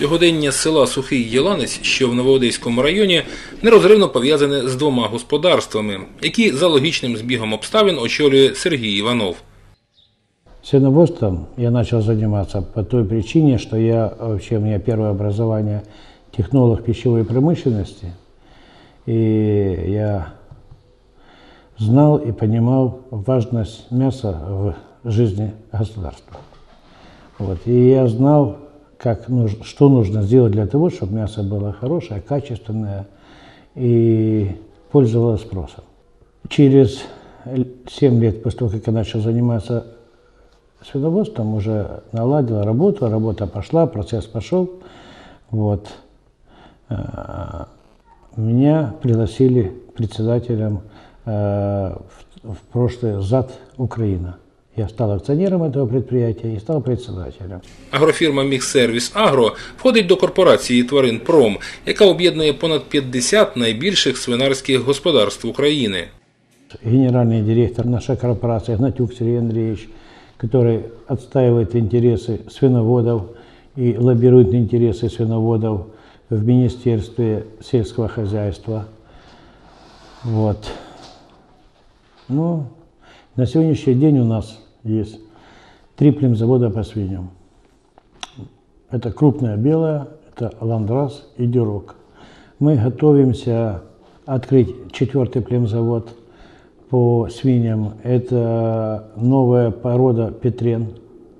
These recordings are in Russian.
Сьогодення села Сухий Єланець, що в Новоодеському районі, нерозривно пов'язане з двома господарствами, які за логічним збігом обставин очолює Сергій Іванов. Свиноводством я начал заниматься по той причине, что я вообще у меня первое образование технолог пищевой промышленности, и я знал и понимал важность мяса в жизни государства. Вот. И я знал, как нуж- что нужно сделать для того, чтобы мясо было хорошее, качественное и пользовалось спросом. Через 7 лет после того, как я начал заниматься свиноводством, уже наладил работу, работа пошла, процесс пошел. Вот. А, Меня пригласили председателем э, в прошлый ЗАД Украина. Я стал акционером этого предприятия и стал председателем. Агрофірма Міхсервіс Агро входить до корпорації Тварин Пром, яка об'єднує понад 50 найбільших свинарських господарств України. Генеральный директор нашей корпорации Гнатюк Сергей Андреевич, который отстаивает интересы свиноводов и лоббирует интересы свиноводов в Министерстве сельского хозяйства. Вот. Ну, на сегодняшний день у нас есть три племзавода по свиньям. Это крупная белая, это ландрас и дюрок. Мы готовимся открыть четвертый племзавод по свиньям. Это новая порода петрен,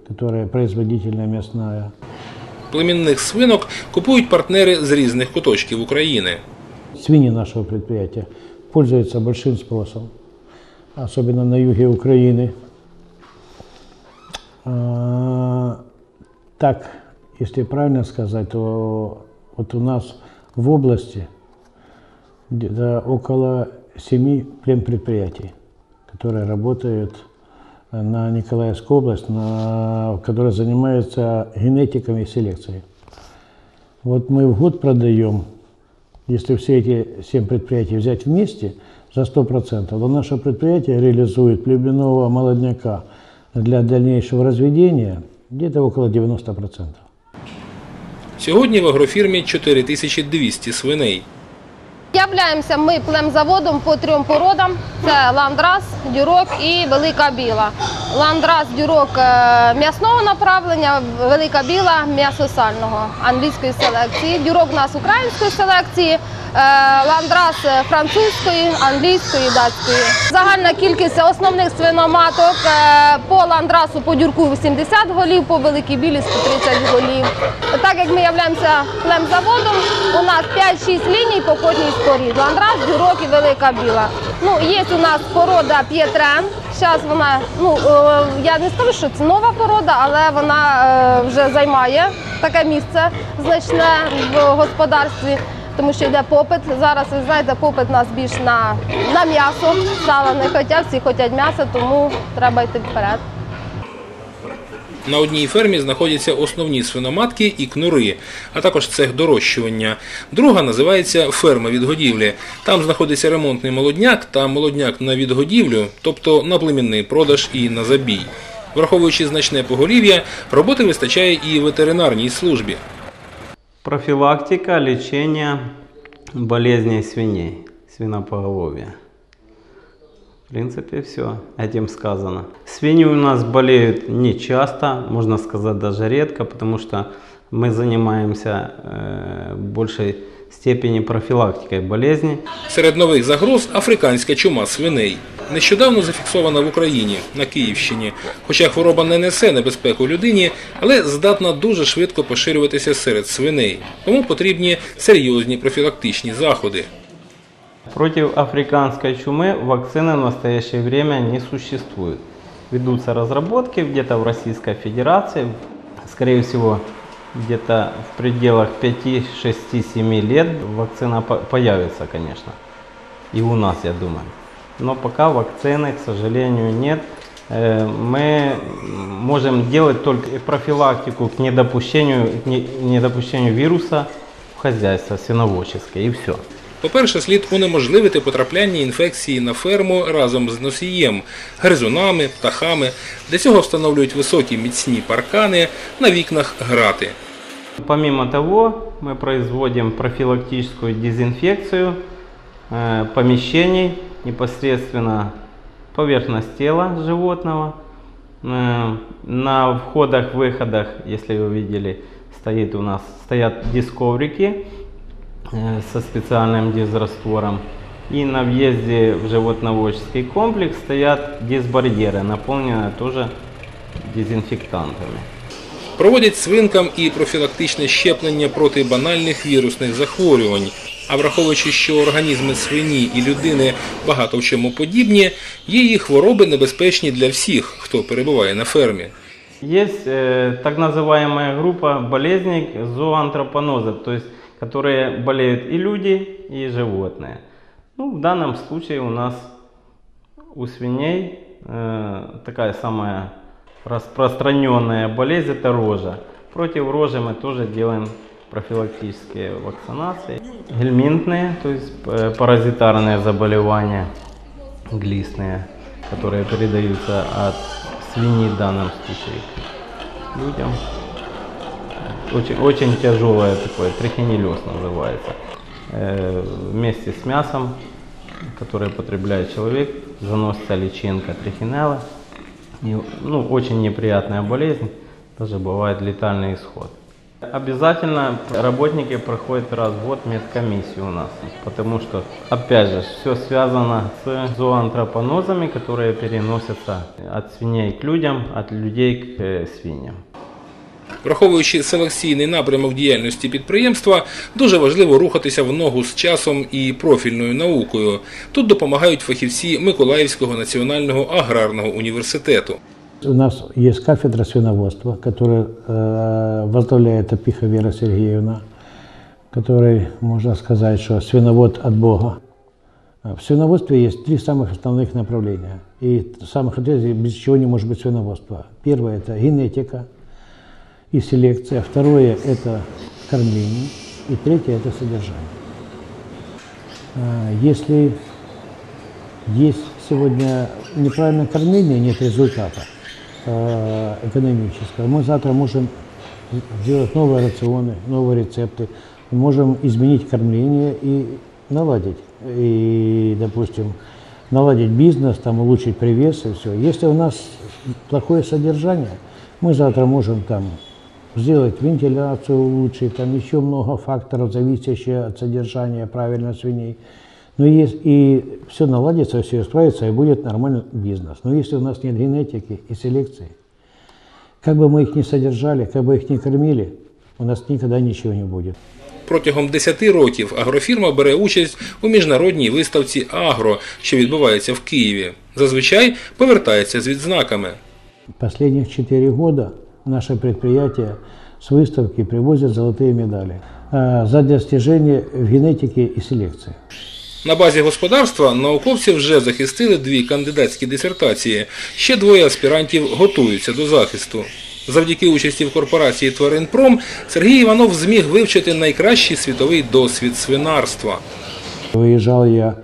которая производительная мясная. Племінних свинок купують партнери з різних куточків України. Свиньи нашего предприятия пользуются большим спросом, особенно на юге Украины. А, Так, если правильно сказать, то вот у нас в области около семи племпредприятий, которые работают на Николаевскую область, на, которые занимаются генетикой и селекцией. Вот мы в год продаем, если все эти семь предприятий взять вместе, за 100%, то наше предприятие реализует племенного молодняка для дальнейшего разведения где-то около 90%. Сьогодні в агрофірмі 4200 свиней. Являємося ми племзаводом по трьом породам: це ландрас, дюрок і велика біла. Ландрас, дюрок е, м'ясного направлення, велика біла м'ясосального англійської селекції. Дюрок у нас української селекції, ландрас е, французької, англійської, датської. Загальна кількість основних свиноматок е, по ландрасу по дюрку 80 голів, по великій білі 130 голів. Так як ми являємося племзаводом, у нас 5-6 ліній по кожній з порід. Ландрас, дюрок і велика біла. Ну, є у нас порода П'єтрен. Зараз вона, ну е, я не скажу, що це нова порода, але вона е, вже займає таке місце значне в господарстві. Тому що йде попит. Зараз ви знаєте, попит у нас більш на, на м'ясо. Сала не хочуть, всі хочуть м'ясо, тому треба йти вперед. На одній фермі знаходяться основні свиноматки і кнури, а також цех дорощування. Друга називається ферма відгодівлі. Там знаходиться ремонтний молодняк та молодняк на відгодівлю, тобто на племінний продаж і на забій. Враховуючи значне поголів'я, роботи вистачає і ветеринарній службі. Профилактика, лечение болезней свиней, свинопоголовья. В принципе, все этим сказано. Свиньи у нас болеют не часто, можно сказать даже редко, потому что мы занимаемся э, большей степени профилактикой болезней. Серед нових загроз африканська чума свиней. Нещодавно зафіксована в Україні на Київщині. Хоча хвороба не несе небезпеку людині, але здатна дуже швидко поширюватися серед свиней. Тому потрібні серйозні профілактичні заходи. Против африканской чумы вакцины в настоящее время не существует. Ведутся разработки где-то в Российской Федерации, скорее всего, где-то в пределах 5, 6, 7 лет вакцина по- появится, конечно. И у нас, я думаю. Но пока вакцины, к сожалению, нет. Э, Мы можем делать только профилактику к недопущению, к не- недопущению вируса в хозяйство свиноводческое и все. По-перше, слід унеможливити потрапляння інфекції на ферму разом з носієм, гризунами, птахами. Для цього встановлюють високі міцні паркани, на вікнах грати. Помимо того, мы производим профилактическую дезинфекцию э, помещений, непосредственно поверхность тела животного. Э, на входах-выходах, если вы видели, стоит у нас стоят дисковрики э, со специальным дезраствором. И на въезде в животноводческий комплекс стоят дисбарьеры, наполненные тоже дезинфектантами. Проводять свинкам і профілактичне щеплення проти банальних вірусних захворювань. А враховуючи, що організми свині і людини багато в чому подібні, є і хвороби небезпечні для всіх, хто перебуває на фермі. Есть э, так называемая группа болезней зооантропонозов, то есть которые болеют и люди, и животные. Ну, в данном случае у нас у свиней э, такая самая распространенная болезнь это рожа. Против рожи мы тоже делаем профилактические вакцинации. Гельминтные, то есть э, паразитарные заболевания, глистные, которые передаются от свиньи в данном случае людям. Очень, очень тяжелое такое, трихинеллез называется. Э, вместе с мясом, которое потребляет человек, заносится личинка трихинелла. И, ну, очень неприятная болезнь, даже бывает летальный исход. Обязательно работники проходят раз в год медкомиссию у нас, потому что, опять же, все связано с зооантропонозами, которые переносятся от свиней к людям, от людей к э, свиньям. Враховуючи селекційний напрямок діяльності підприємства, дуже важливо рухатися в ногу з часом і профільною наукою. Тут допомагають фахівці Миколаївського національного аграрного університету. У нас есть кафедра свиноводства, которую э, возглавляет Опиха Вера Сергеевна, которой можно сказать, что свиновод от Бога. А В свиноводстве есть три самых основных направления. И самых ответственных, без чего не может быть свиноводство. Первое – это генетика и селекция. Второе – это кормление. И третье – это содержание. А, Если есть сегодня неправильное кормление, нет результата э, экономического, мы завтра можем сделать новые рационы, новые рецепты, можем изменить кормление и наладить, и, допустим, наладить бизнес, там, улучшить привес и все. Если у нас плохое содержание, мы завтра можем там сделать вентиляцию улучшить, там еще много факторов, зависящих от содержания правильно свиней. Но есть, и все наладится, все исправится, и будет нормальный бизнес. Но если у нас нет генетики и селекции, как бы мы их ни содержали, как бы их ни кормили, у нас никогда ничего не будет. Протягом 10 років агрофірма бере участь у міжнародній виставці Агро, що відбувається в Києві. Зазвичай повертається з відзнаками. Последних четыре года наше предприятие с выставки привозят золотые медали э, за достижения в генетике и селекции. На базі господарства науковці вже захистили дві кандидатські дисертації. Ще двоє аспірантів готуються до захисту. Завдяки участі в корпорації Тваринпром Сергій Іванов зміг вивчити найкращий світовий досвід свинарства. Выезжал я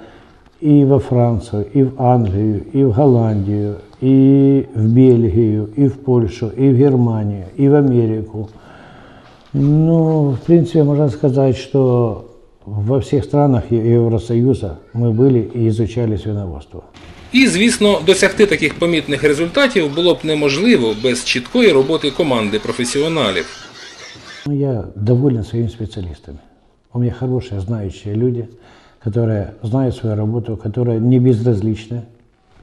и во Францию, и в Англию, и в Голландию, и в Бельгию, и в Польшу, и в Германию, и в Америку. Ну, в принципе, можно сказать, что во всех странах Евросоюза мы были и изучали свиноводство. І, звісно, досягти таких помітних результатів було б неможливо без чіткої роботи команди професіоналів. Ну, Я доволен своими специалистами. У меня хорошие, знающие люди, которые знают свою работу, которые не безразличны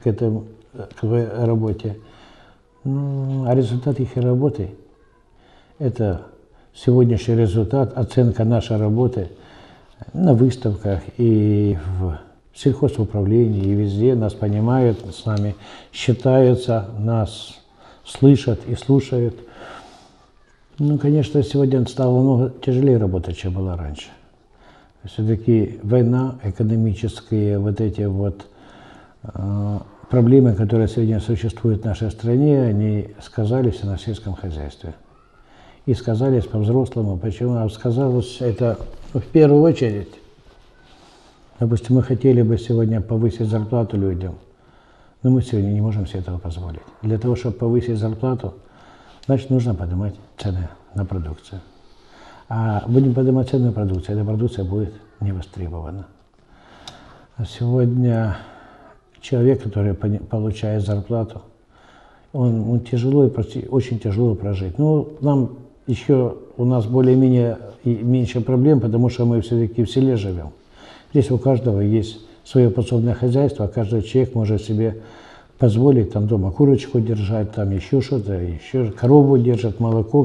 к, этому, к своей работе. Ну, а результат их работы – это сегодняшний результат, оценка нашей работы на выставках и в сельхозуправлении, и везде нас понимают, с нами считаются, нас слышат и слушают. Ну, конечно, сегодня стало много тяжелее работать, чем было раньше. Все-таки война, экономические вот эти вот э, проблемы, которые сегодня существуют в нашей стране, они сказались на сельском хозяйстве. И сказались по-взрослому. Почему? А сказалось это в первую очередь. Допустим, мы хотели бы сегодня повысить зарплату людям, но мы сегодня не можем себе этого позволить. Для того, чтобы повысить зарплату, значит, нужно поднимать цены на продукцию. А будем поднимать цены на продукцию, эта продукция будет не востребована. А сегодня человек, который получает зарплату, он, он тяжело и почти- очень тяжело прожить. Ну, нам еще у нас более-менее меньше проблем, потому что мы все-таки в селе живем. Здесь у каждого есть свое подсобное хозяйство, каждый человек может себе позволить там дома курочку держать, там еще что-то, еще корову держат, молоко.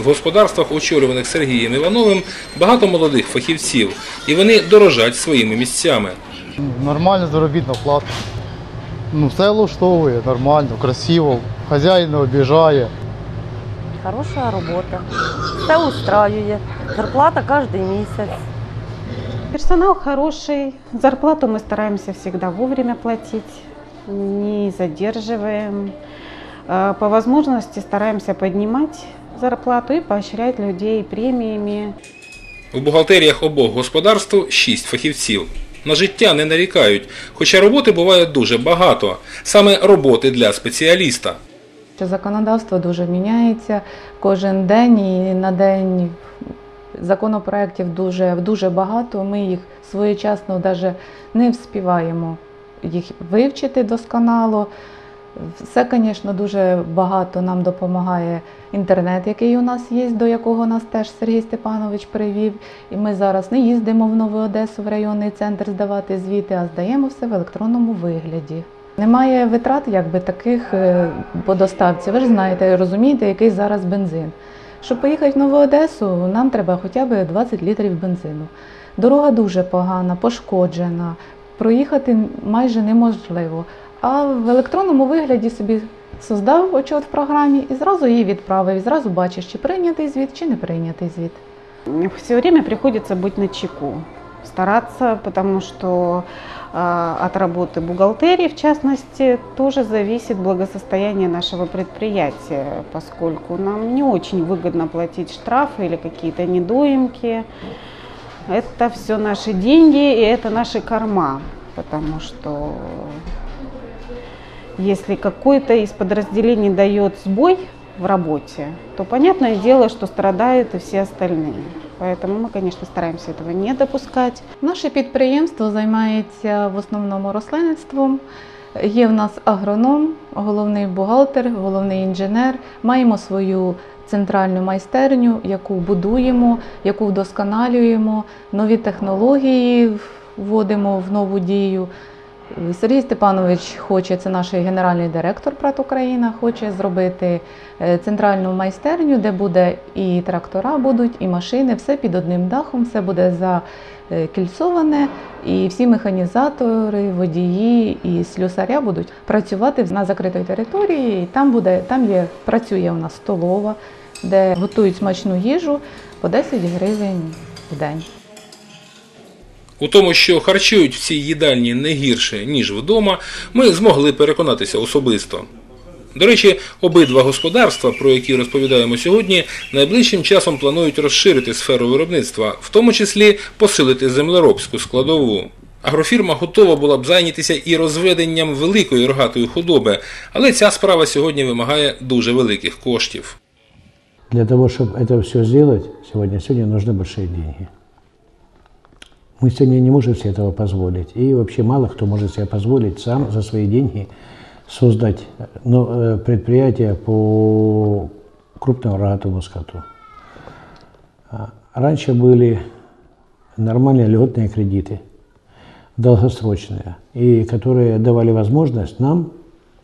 В господарствах, очолюваних Сергієм Івановим, багато молодих фахівців, і вони дорожать своїми місцями. Нормальна заробітна плата. Ну, все влаштовує, нормально, красиво. Хазяїн не обіжає. Хороша робота. Все устраює. Зарплата кожен місяць. Персонал хороший, зарплату мы стараемся всегда вовремя платить, не задерживаем. Э, По возможности стараемся поднимать зарплату и поощрять людей премиями. У бухгалтеріях обох господарств шість фахівців. На життя не нарікають, хоча роботи буває дуже багато, саме роботи для спеціаліста. Законодавство дуже міняється кожен день і на день законопроєктів дуже, дуже багато. Ми їх своєчасно навіть не вспіваємо їх вивчити досконало. Все, звісно, дуже багато нам допомагає інтернет, який у нас є, до якого нас теж Сергій Степанович привів. І ми зараз не їздимо в Нову Одесу в районний центр здавати звіти, а здаємо все в електронному вигляді. Немає витрат якби таких е, по доставці. Ви ж знаєте, розумієте, який зараз бензин. Щоб поїхати в Нову Одесу, нам треба хоча б 20 літрів бензину. Дорога дуже погана, пошкоджена, проїхати майже неможливо. А в електронному вигляді собі создав отчет в програмі і зразу її відправив, і зразу бачиш, чи прийнятий звіт, чи не прийнятий звіт. Все время приходится быть на чеку, стараться, потому что э, от работы бухгалтерии, в частности, тоже зависит благосостояние нашего предприятия, поскольку нам не очень выгодно платить штрафы или какие-то недоимки. Это все наши деньги и это наши корма, потому что если какой-то из подразделений дает сбой в работе, то понятное дело, что страдают и все остальные. Поэтому мы, конечно, стараемся этого не допускать. Наше підприємство займається в основному рослинництвом. Є в нас агроном, головний бухгалтер, головний інженер. Маємо свою центральну майстерню, яку будуємо, яку вдосконалюємо, нові технології вводимо в нову дію. Сергій Степанович хоче, це наш генеральний директор ПРАТ Україна, хоче зробити е, центральну майстерню, де буде і трактора будуть, і машини, все під одним дахом, все буде закільцоване, і всі механізатори, водії і слюсаря будуть працювати на закритій території. Там буде, там є, працює у нас столова, де готують смачну їжу по 10 гривень в день. У тому, що харчують в цій їдальні не гірше, ніж вдома, ми змогли переконатися особисто. До речі, обидва господарства, про які розповідаємо сьогодні, найближчим часом планують розширити сферу виробництва, в тому числі посилити землеробську складову. Агрофірма готова була б зайнятися і розведенням великої рогатої худоби, але ця справа сьогодні вимагає дуже великих коштів. Для того, чтобы это все сделать, сегодня, сегодня нужны большие деньги. Мы сегодня не можем себе этого позволить. И вообще мало кто может себе позволить сам за свои деньги создать ну, э, предприятие по крупному рогатому скоту. А Раньше были нормальные льготные кредиты, долгосрочные, и которые давали возможность нам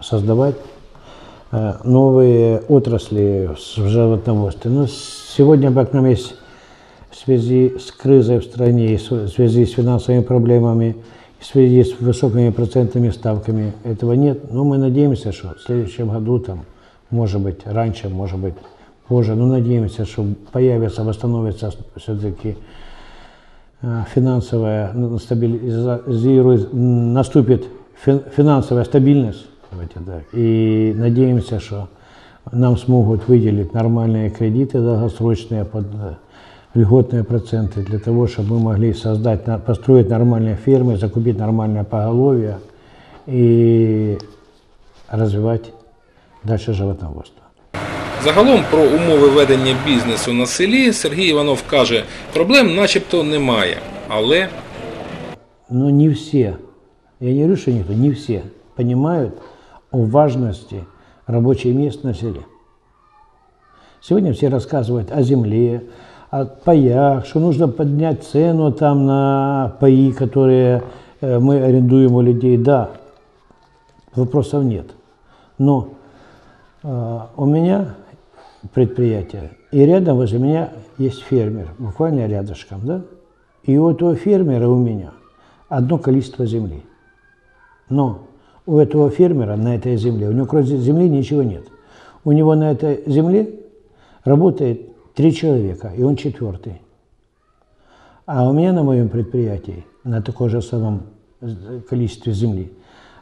создавать э, новые отрасли в животноводстве. Но сегодня, как нам есть в связи с кризой в стране, в связи с финансовыми проблемами, в связи с высокими процентными ставками, этого нет. Но мы надеемся, что в следующем году, там, может быть, раньше, может быть, позже, но надеемся, что появится, восстановится все-таки э, финансовая стабилизирует, наступит фин- финансовая стабильность, и надеемся, что нам смогут выделить нормальные кредиты долгосрочные под э, льготные проценты для того, чтобы мы могли создать, на- построить нормальные фермы, закупить нормальное поголовье и развивать дальше животноводство. Загалом про умови ведення бізнесу на селі Сергій Іванов каже, проблем начебто немає, але Но не все, я не говорю, что никто, не все понимают о важности рабочих мест на селе. Сегодня все рассказывают о земле, о паях, что нужно поднять цену там на паи, которые э, мы арендуем у людей. Да, вопросов нет. Но э, у меня предприятие, и рядом возле меня есть фермер, буквально рядышком, да? И у этого фермера у меня одно количество земли. Но у этого фермера на этой земле, у него кроме земли ничего нет. У него на этой земле работает три человека, и он четвертый. А у меня на моем предприятии, на таком же самом э, количестве земли,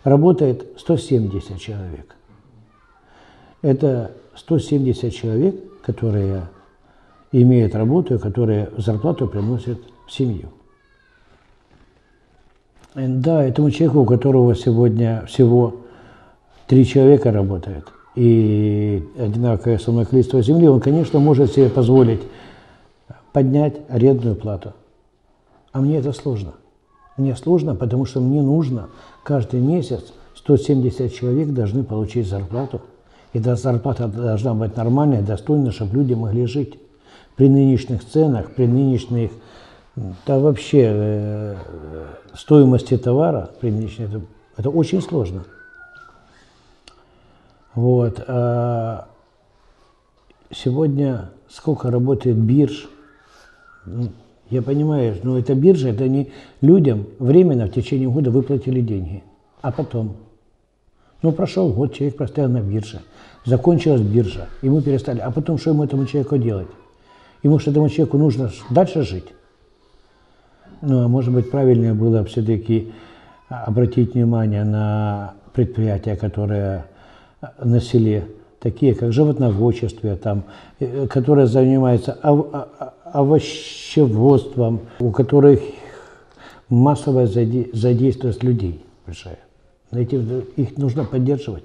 работает 170 человек. Это 170 человек, которые имеют работу, которые зарплату приносят в семью. Э, Да, этому человеку, у которого сегодня всего три человека работает и одинаковое со мной количество земли, он, конечно, может себе позволить поднять арендную плату. А мне это сложно. Мне сложно, потому что мне нужно каждый месяц 170 человек должны получить зарплату. И эта зарплата должна быть нормальная, достойная, чтобы люди могли жить. При нынешних ценах, при нынешних, да вообще э, стоимости товара, при нынешней, это, это очень сложно. Вот. а сегодня сколько работает бирж, ну, я понимаю, но это биржа, это не людям временно в течение года выплатили деньги, а потом. Ну, прошел год, человек простоял на бирже, закончилась биржа, ему перестали. А потом, что ему этому человеку делать? Ему что этому человеку нужно дальше жить? Ну, а может быть, правильнее было все-таки обратить внимание на предприятия, которые на селе, такие как животноводчество, там, э, которые занимаются а- а- овощеводством, у которых массовая заде- задействованность людей большая. Эти, их нужно поддерживать.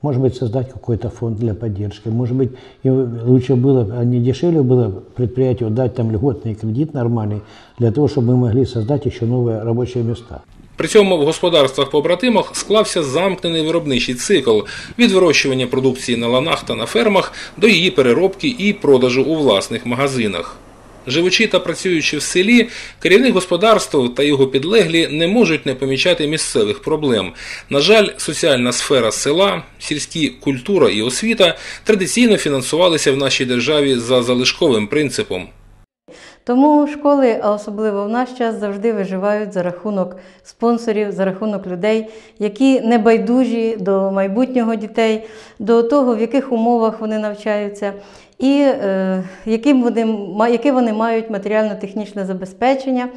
Может быть, создать какой-то фонд для поддержки. Может быть, лучше было, а не дешевле было предприятию дать там льготный кредит нормальный, для того, чтобы мы могли создать еще новые рабочие места. При цьому в господарствах побратимах склався замкнений виробничий цикл від вирощування продукції на ланах та на фермах до її переробки і продажу у власних магазинах. Живучи та працюючи в селі, керівник господарства та його підлеглі не можуть не помічати місцевих проблем. На жаль, соціальна сфера села, сільські культура і освіта традиційно фінансувалися в нашій державі за залишковим принципом. Тому школи, а особливо в наш час, завжди виживають за рахунок спонсорів, за рахунок людей, які не байдужі до майбутнього дітей, до того, в яких умовах вони навчаються, і е, яким вони, яке вони мають матеріально-технічне забезпечення.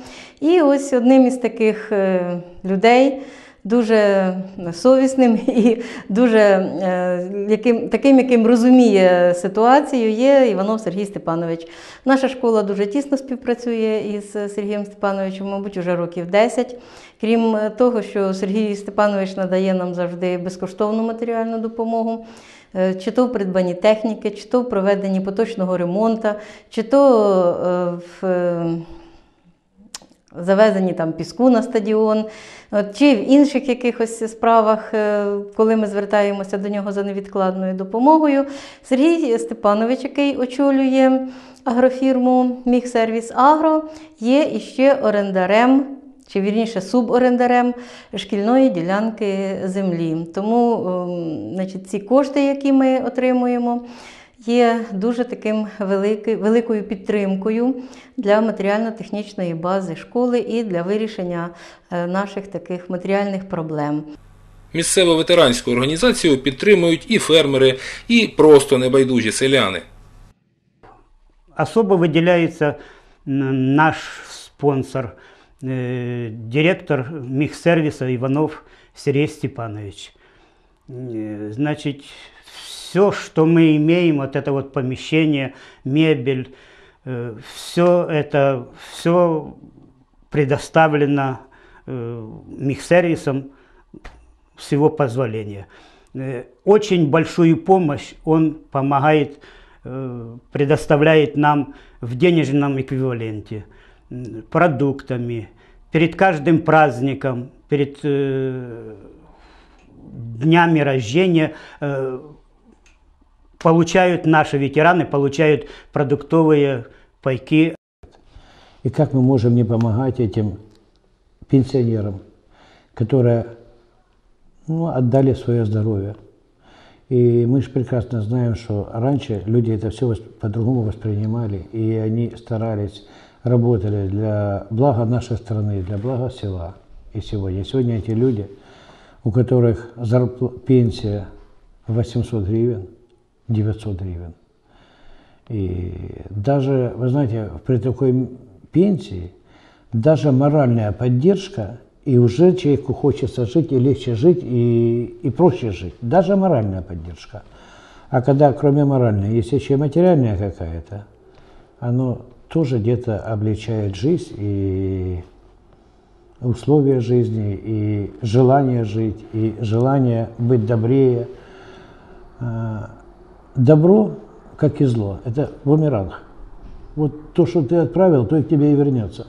І ось одним із таких е, людей. Дуже совісним і дуже е, яким, таким, яким розуміє ситуацію, є Іванов Сергій Степанович. Наша школа дуже тісно співпрацює із Сергієм Степановичем, мабуть, уже років 10. Крім того, що Сергій Степанович надає нам завжди безкоштовну матеріальну допомогу. е, Чи то в придбанні техніки, чи то в проведенні поточного ремонту, чи то е, в завезенні там піску на стадіон, чи в інших якихось справах, е, коли ми звертаємося до нього за невідкладною допомогою. Сергій Степанович, який очолює агрофірму Міхсервіс Агро, є іще орендарем. Чи вірніше суборендарем шкільної ділянки землі. Тому ем, значить, ці кошти, які ми отримуємо, є дуже таким велики, великою підтримкою для матеріально-технічної бази школи і для вирішення е, наших таких матеріальних проблем. Місцеву ветеранську організацію підтримують і фермери, і просто небайдужі селяни. особо выделяется м, наш спонсор, э, директор мехсервиса Иванов Сергей Степанович. Э, Значит, все, что мы имеем, вот это вот помещение, мебель, все это, все предоставлено э, мехсервисом с его позволения. э, очень большую помощь он помогает, э, предоставляет нам в денежном эквиваленте, продуктами, перед каждым праздником, перед э, днями рождения э, получают наши ветераны, получают продуктовые пайки. И как мы можем не помогать этим пенсионерам, которые ну, отдали свое здоровье. И мы же прекрасно знаем, что раньше люди это все по-другому воспринимали, и они старались, работали для блага нашей страны, для блага села. И сегодня, сегодня эти люди, у которых зарпл- пенсия 800 гривен, 900 гривен, и даже, вы знаете, при такой пенсии даже моральная поддержка, и уже человеку хочется жить, и легче жить, и, и проще жить. Даже моральная поддержка. А когда кроме моральной есть еще и материальная какая-то, оно тоже где-то облегчает жизнь и условия жизни, и желание жить, и желание быть добрее. Добро, как и зло, это бумеранг. Вот то, что ты отправил, то и к тебе и вернется.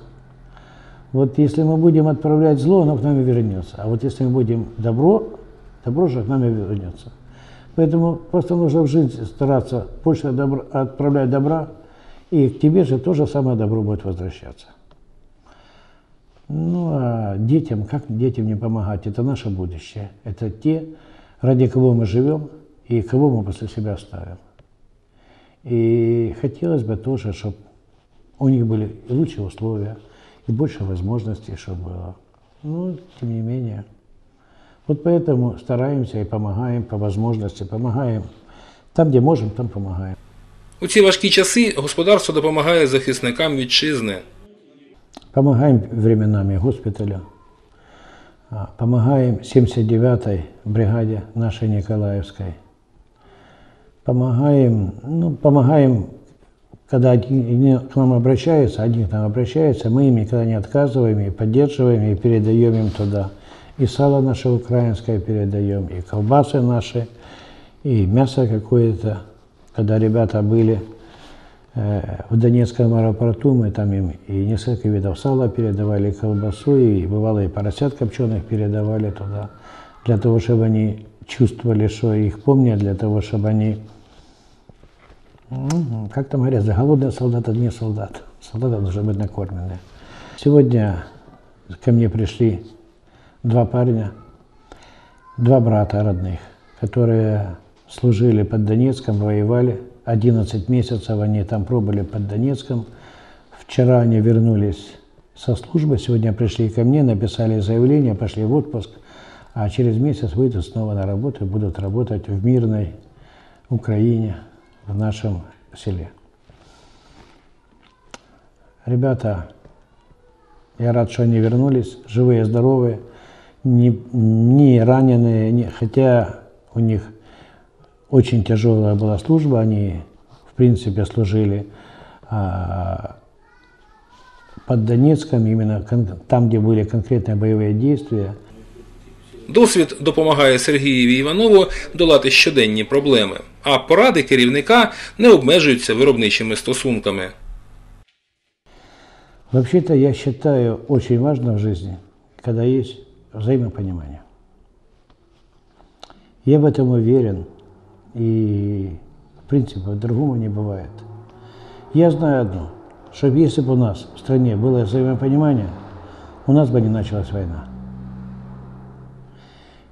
Вот если мы будем отправлять зло, оно к нам и вернется. А вот если мы будем добро, добро же к нам и вернется. Поэтому просто нужно в жизнь стараться больше добра, отправлять добра, и к тебе же тоже самое добро будет возвращаться. Ну а детям, как детям не помогать? Это наше будущее. Это те, ради кого мы живем и кого мы после себя оставим. И хотелось бы тоже, чтобы у них были и лучшие условия, и больше возможностей, чтобы было. Ну, тем не менее. Вот поэтому стараемся и помогаем по возможности, помогаем. Там, де можемо, там допомагаємо. У ці важкі часи господарство допомагає захисникам вітчизни. Помогаем временами госпиталю. А, Помогаем 79-й бригаде нашей Николаевской. Помогаем, ну, помогаем, когда одни к нам обращаются, одни к нам обращаются, мы им никогда не отказываем, и поддерживаем, и передаем им туда. И сало наше украинское передаем, и колбасы наши, и мясо какое-то. Когда ребята были э, в Донецком аэропорту, мы там им и несколько видов сала передавали, и колбасу, и бывало и поросят копченых передавали туда, для того, чтобы они чувствовали, что их помнят, для того, чтобы они, как там говорят, голодный солдат это не солдат. Солдаты должны быть накормлены. Сегодня ко мне пришли два парня, два брата родных, которые служили под Донецком, воевали. 11 месяцев они там пробыли под Донецком. Вчера они вернулись со службы, сегодня пришли ко мне, написали заявление, пошли в отпуск, а через месяц выйдут снова на работу и будут работать в мирной Украине, в нашем селе. Ребята, я рад, что они вернулись, живые, здоровые, не, не раненые, не, хотя у них очень тяжелая была служба, они, в принципе, служили а, под Донецком, именно кон- там, где были конкретные боевые действия. Досвід допомагає Сергієві Іванову долати щоденні проблеми, а поради керівника не обмежуються виробничими стосунками. Вообще-то я считаю очень важно в жизни, когда есть взаимопонимание. Я в этом уверен, и в принципе по-другому не бывает. Я знаю одно, что если бы у нас в стране было взаимопонимание, у нас бы не началась война.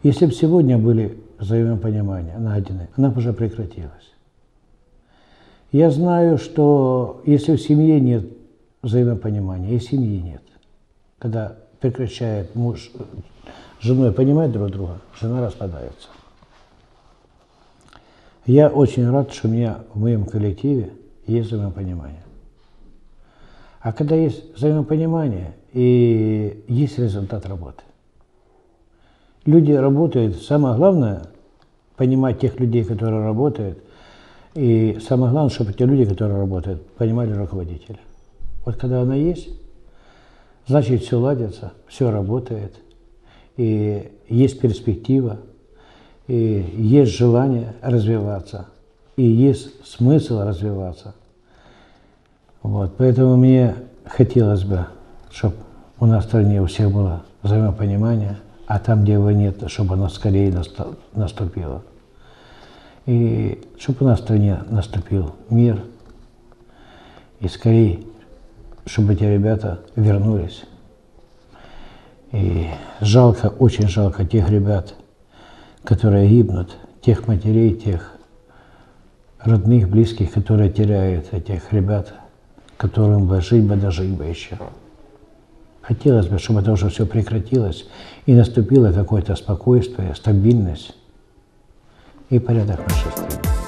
Если бы сегодня были взаимопонимания найдены, она уже прекратилась. Я знаю, что если в семье нет взаимопонимания, и семьи нет, когда прекращает муж с женой понимать друг друга, жена распадается. Я очень рад, что у меня в моем коллективе есть взаимопонимание. А когда есть взаимопонимание и есть результат работы. Люди работают, самое главное, понимать тех людей, которые работают, и самое главное, чтобы те люди, которые работают, понимали руководителя. Вот когда она есть, значит все ладится, все работает, и есть перспектива. И есть желание развиваться, и есть смысл развиваться. Вот, поэтому мне хотелось бы, чтобы у нас в стране у всех было взаимопонимание, а там, где его нет, чтобы оно скорее наступило. И чтобы в стране наступил мир, и скорее, чтобы эти ребята вернулись. И жалко, очень жалко тех ребят, которые гибнут, тех матерей, тех родных, близких, которые теряют этих ребят, которым бы жить бы, дожить бы еще. Хотелось бы, чтобы это уже все прекратилось и наступило какое-то спокойствие, стабильность и порядок в нашей стране.